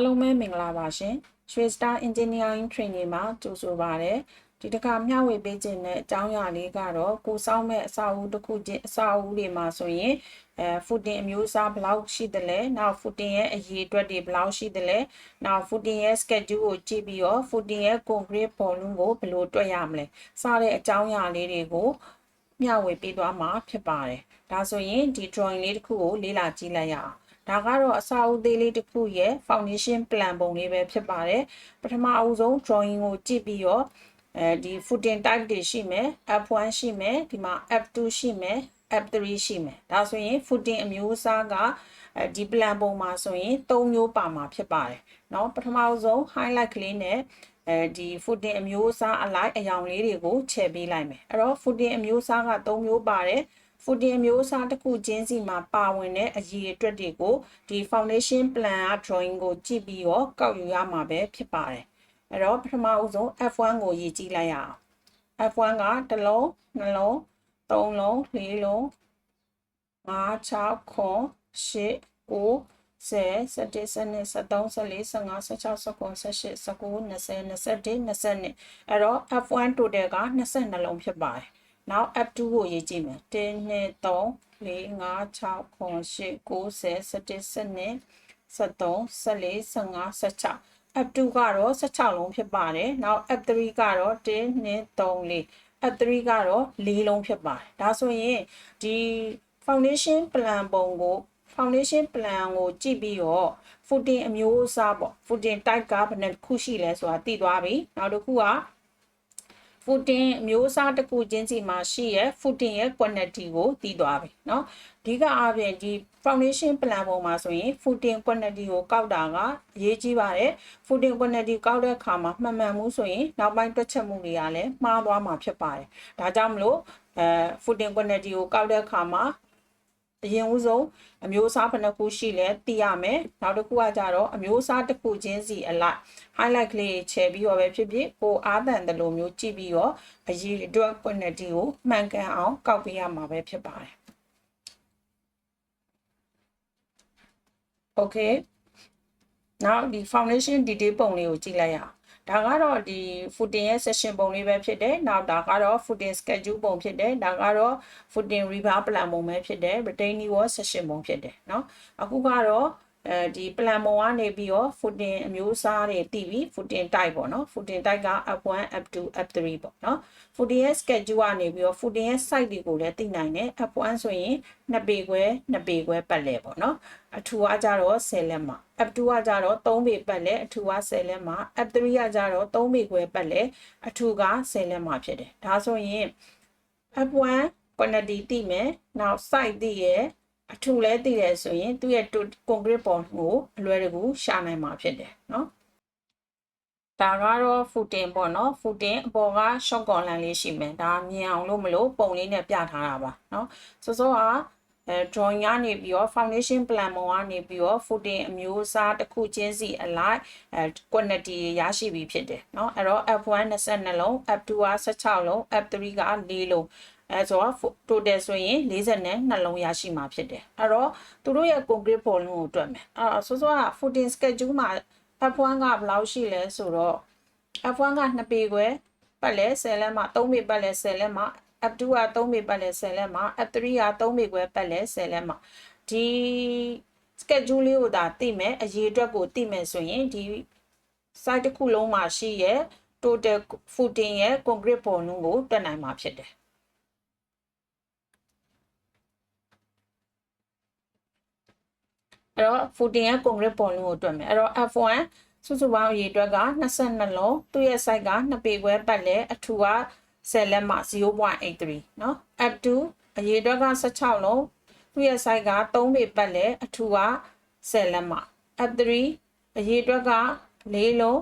အားလုံးပဲမင်္ဂလာပါရှင်ရွှေ Star Engineering Training မှာကြိုဆိုပါရစေဒီတစ်ခါမျှဝေပေးခြင်းတဲ့အကြောင်းအရာလေးကတော့ကိုစောင်းမဲ့အစာအုပ်တစ်ခုချင်းအစာအုပ်တွေမှာဆိုရင်အဲ footing အမျိုးအစားဘယ်လောက်ရှိသလဲနောက် footing ရဲ့အရေးအတွက်တွေဘယ်လောက်ရှိသလဲနောက် footing ရဲ့ schedule ကိုကြည့်ပြီးတော့ footing ရဲ့ concrete volume ကိုဘယ်လိုတွက်ရမလဲစတဲ့အကြောင်းအရာလေးတွေကိုမျှဝေပေးသွားမှာဖြစ်ပါတယ်ဒါဆိုရင်ဒီ drawing လေးတစ်ခုကိုလေ့လာကြည့်လိုက်ရအောင် ဒါကတော့အစာအုပ်သေးလေးတစ်ခုရဲ့ foundation plan ပုံလေးပဲဖြစ်ပါတယ်ပထမအဦးဆုံး drawing ကိုကြည့်ပြီးတော့အဲဒီ footing type တွေရှိမယ် F1 ရှိမယ်ဒီမှာ F2 ရှိမယ် F3 ရှိမယ်ဒါဆိုရင် footing အမျိုးအစားကအဲဒီ plan ပုံမှာဆိုရင်၃မျိုးပါမှာဖြစ်ပါတယ်เนาะပထမဆုံး highlight ကလေးနဲ့အဲဒီ footing အမျိုးအစားအလိုက်အယောင်လေးတွေကိုခြယ်ပေးလိုက်မယ်အဲ့တော့ footing အမျိုးအစားက၃မျိုးပါတယ် ဖူတင်မျိုးအစားတစ်ခုချင်းစီမှာပါဝင်တဲ့အရည်အတွက်တွေကိုဒီ foundation plan က drawing ကိုကြည့်ပြီးတော့ကောက်ယူရမှာပဲဖြစ်ပါတယ်အဲ့တော့ပထမဦးဆုံး F1 ကိုရေးကြည့်လိုက်ရအောင် F1 ကတစ်လုံးနှလုံးသုံးလုံးလေးလုံး5 6 9 10 9 10 11 12 13 14 15 16 17 18 19 20 21 22အဲ့တော့ F1 total က22လုံးဖြစ်ပါတယ် နောက် F2 ကိုရေးကြည့်မယ်1 2 3 4 5 6 9 10 11 12 13 14 15 16 F2 ကတော့16လုံးဖြစ်ပါတယ်နောက် F3 ကတော့1 2 3 4 F3 ကတော့4လုံးဖြစ်ပါတယ်ဒါဆိုရင်ဒီ foundation plan ပုံကို foundation plan ကိုကြည့်ပြီးတော့ footing အမျိုးအစားပေါ့ footing type ကဘယ်နှခုရှိလဲဆိုတာသိသွားပြီနောက်တစ်ခုက footing မျိုးအစားတစ်ခုချင်းစီမှာရှိရဲ့ footing ရဲ့ quantity ကိုသိသွားပြီเนาะအဓိကအားဖြင့်ဒီ foundation plan ပုံမှာဆိုရင် footing quantity ကိုကောက်တာကအရေးကြီးပါတယ် footing quantity ကောက်တဲ့အခါမှာမှန်မှန်မှုဆိုရင်နောက်ပိုင်းတွက်ချက်မှုတွေကလည်းမှားသွားမှာဖြစ်ပါတယ်ဒါကြောင့်မလို့အဲ footing quantity ကိုကောက်တဲ့အခါမှာ အရင်ဦးဆုံးအမျိုးအစားဘယ်နှခုရှိလဲသိရမယ်နောက်တစ်ခုကကြတော့အမျိုးအစားတစ်ခုချင်းစီအလိုက် highlight ကလေးချဲပြီးတော့ပဲဖြစ်ဖြစ်ကိုအားတန်တယ်လို့မျိုးကြည့်ပြီးတော့အရေးအတွက် quantity ကိုမှန်ကန်အောင်ကောက်ပေးရမှာပဲဖြစ်ပါတယ် okay နောက်ဒီ foundation detail ပုံလေးကိုကြည့်လိုက်ရအောင် ဒါကတော့ဒီ footing ရဲ့ session ပုံလေးပဲဖြစ်တယ်။နောက်ဒါကတော့ footing schedule ပုံဖြစ်တယ်။ဒါကတော့ footing river plan ပုံပဲဖြစ်တယ်။ retaining wall session ပုံဖြစ်တယ်เนาะ။အခုကတော့ အဲဒီ plan ပုံကနေပြီးတော့ footing အမျိုးအစားတွေတည်ပြီး footing type ပေါ့နော် footing type က F1 F2 F3 ပေါ့နော် footing ရဲ့ schedule ကနေပြီးတော့ footing ရဲ့ site တွေကိုလည်းသိနိုင်တယ် F1 ဆိုရင်2ပေခွဲ2ပေခွဲပတ်လဲပေါ့နော်အထူကကြတော့10လက်မှာ F2 ကကြတော့3ပေပတ်လဲအထူက10လက်မှာ F3 ကကြတော့3ပေခွဲပတ်လဲအထူက10လက်မှာဖြစ်တယ်ဒါဆိုရင် F1 quantity သိမယ်နောက် site သိရယ် အထူလဲသိတယ်ဆိုရင်သူ့ရဲ့ concrete bond ကိုအလွယ်တကူရှာနိုင်မှာဖြစ်တယ်เนาะဒါကတော့ footing ပေါ့နော် footing အပေါ်က short column လေးရှိမယ်ဒါမြင်အောင်လို့မလို့ပုံလေးနဲ့ပြထားတာပါเนาะစောစောကအဲ drawing ကနေပြီးတော့ foundation plan ပုံကနေပြီးတော့ footing အမျိုးအစားတစ်ခုချင်းစီအလိုက်အဲ quantity ရရှိပြီဖြစ်တယ်เนาะအဲ့တော့ F1 22လုံး F2 က16လုံး F3 က4လုံး အဲဆိုတော့ total ဆိုရင်40နဲ့နှလုံးရရှိမှာဖြစ်တယ်အဲ့တော့သူတို့ရဲ့ concrete volume ကိုတွက်မယ်အဲ့တော့ဆိုဆိုက footing schedule မှာ F1 ကဘယ်လောက်ရှိလဲဆိုတော့ F1 က2ပေခွဲပတ်လဲ10လက်မှာ3ပေပတ်လဲ10လက်မှာ F2 က3ပေပတ်လဲ10လက်မှာ F3 က3ပေခွဲပတ်လဲ10လက်မှာဒီ schedule လေးကိုဒါသိမယ်အရေးအတွက်ကိုသိမယ်ဆိုရင်ဒီ site တစ်ခုလုံးမှာရှိရဲ့ total footing ရဲ့ concrete volume ကိုတွက်နိုင်မှာဖြစ်တယ် အဲ့တော့ footing ရဲ့ concrete volume ကိုတွက်မယ်အဲ့တော့ F1 စုစုပေါင်းအရေအတွက်က22လုံးသူ့ရဲ့ site က2ပေခွဲပတ်လဲအထူက10လက်မှ0.83เนาะ F2 အရေအတွက်က16လုံးသူ့ရဲ့ site က3ပေပတ်လဲအထူက10လက်မှ F3 အရေအတွက်က4လုံး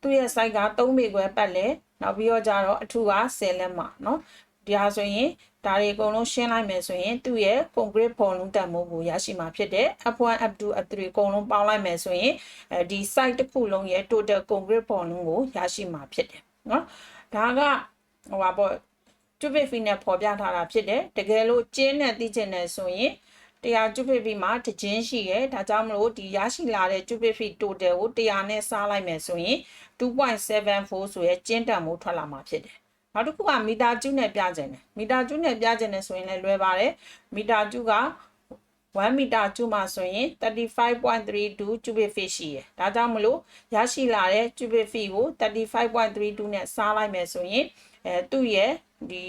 သူ့ရဲ့ site က3ပေခွဲပတ်လဲနောက်ပြီးတော့ကြတော့အထူက10လက်မှเนาะ ဒါဆိုရင်ဒါတွေအကုန်လုံးရှင်းလိုက်မယ်ဆိုရင်သူ့ရဲ့ concrete ပုံလုံးတန်မိုးကိုရရှိမှာဖြစ်တယ် F1 F2 F3 အကုန်လုံးပေါင်းလိုက်မယ်ဆိုရင်အဲဒီ site တစ်ခုလုံးရဲ့ total concrete ပုံလုံးကိုရရှိမှာဖြစ်တယ်နော်ဒါကဟိုပါပေါ့ stupid fee နဲ့ပေါ်ပြထားတာဖြစ်တယ်တကယ်လို့ကျင်းနဲ့သိကျင်တယ်ဆိုရင်တရားကျွပစ်ပြီးမှတခြင်းရှိရဲဒါကြောင့်မလို့ဒီရရှိလာတဲ့ကျွပစ်ဖီ total ကို100နဲ့စားလိုက်မယ်ဆိုရင်2.74ဆိုရဲကျင်းတန်မှုထွက်လာမှာဖြစ်တယ် နောက်တစ်ခုကမီတာကျူးနဲ့ပြကြတယ်မီတာကျူးနဲ့ပြကြတယ်ဆိုရင်လည်းလွယ်ပါတယ်မီတာကျူးက1မီတာကျူးမှာဆိုရင်35.32 cubic feet ရှိရယ်ဒါကြောင့်မလို့ရရှိလာတဲ့ cubic feet ကို35.32နဲ့စားလိုက်မယ်ဆိုရင်အဲသူ့ရဲ့ဒီ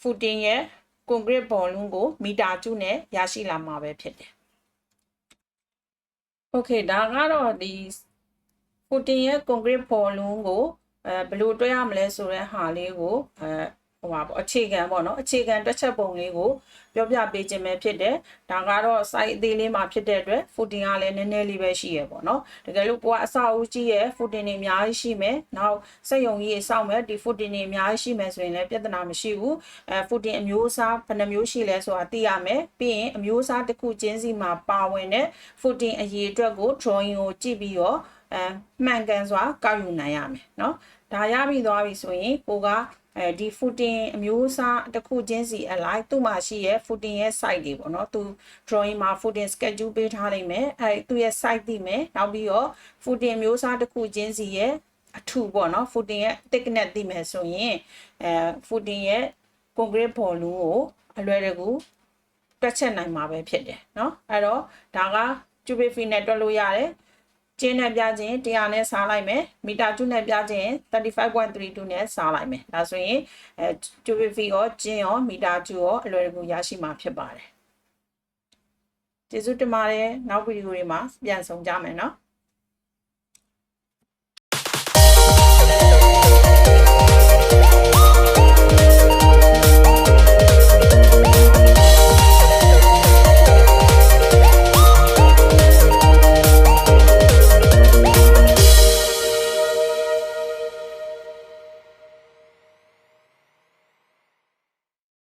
footing ရဲ့ concrete volume ကိုမီတာကျူးနဲ့ရရှိလာမှာပဲဖြစ်တယ်။ Okay ဒါကတော့ဒီ footing ရဲ့ concrete volume ကို အဲဘယ်လိုတွက်ရမလဲဆိုတဲ့ဟာလေးကိုအဲဟိုပါပေါ့အခြေခံပေါ့နော်အခြေခံတွက်ချက်ပုံလေးကိုပြောပြပေးခြင်းပဲဖြစ်တယ်ဒါကတော့ site အသေးလေးမှာဖြစ်တဲ့အတွက် footing ကလည်းနည်းနည်းလေးပဲရှိရပေါ့နော်တကယ်လို့ကိုကအစာအုပ်ကြီးရဲ့ footing တွေအများကြီးရှိမယ်နောက်စက်ယုံကြီးစောင့်မယ်ဒီ footing တွေအများကြီးရှိမယ်ဆိုရင်လည်းပြဿနာမရှိဘူးအဲ footing အမျိုးအစားဘယ်နှမျိုးရှိလဲဆိုတာသိရမယ်ပြီးရင်အမျိုးအစားတစ်ခုချင်းစီမှာပါဝင်တဲ့ footing အရေးအတွက်ကို drawing ကိုကြည့်ပြီးတော့ အဲမှန်ကန်စွာကောက်ယူနိုင်ရမယ်เนาะဒါရပြီးသွားပြီဆိုရင်ကိုကအဲဒီ footing အမျိုးအစားတစ်ခုချင်းစီအလိုက်သူ့မှာရှိရဲ့ footing ရဲ့ site တွေပေါ့နော်သူ drawing မှာ footing schedule ပေးထားလိမ့်မယ်အဲသူ့ရဲ့ site သိမယ်နောက်ပြီးတော့ footing အမျိုးအစားတစ်ခုချင်းစီရဲ့အထူပေါ့နော် footing ရဲ့ thickness သိမယ်ဆိုရင်အဲ footing ရဲ့ concrete volume ကိုအလွယ်တကူတွက်ချက်နိုင်မှာပဲဖြစ်တယ်เนาะအဲ့တော့ဒါက cubic feet နဲ့တွက်လို့ရတယ် ကျင်းနဲ့ပြခြင်း100နဲ့စားလိုက်မယ်မီတာ2နဲ့ပြခြင်း35.32နဲ့စားလိုက်မယ်ဒါဆိုရင်အဲ cubic feet ရောကျင်းရောမီတာ2ရောအလွယ်တကူရရှိမှာဖြစ်ပါတယ်ကျေးဇူးတင်ပါတယ်နောက်ဗီဒီယိုတွေမှာပြန်ဆောင်ကြမယ်နော်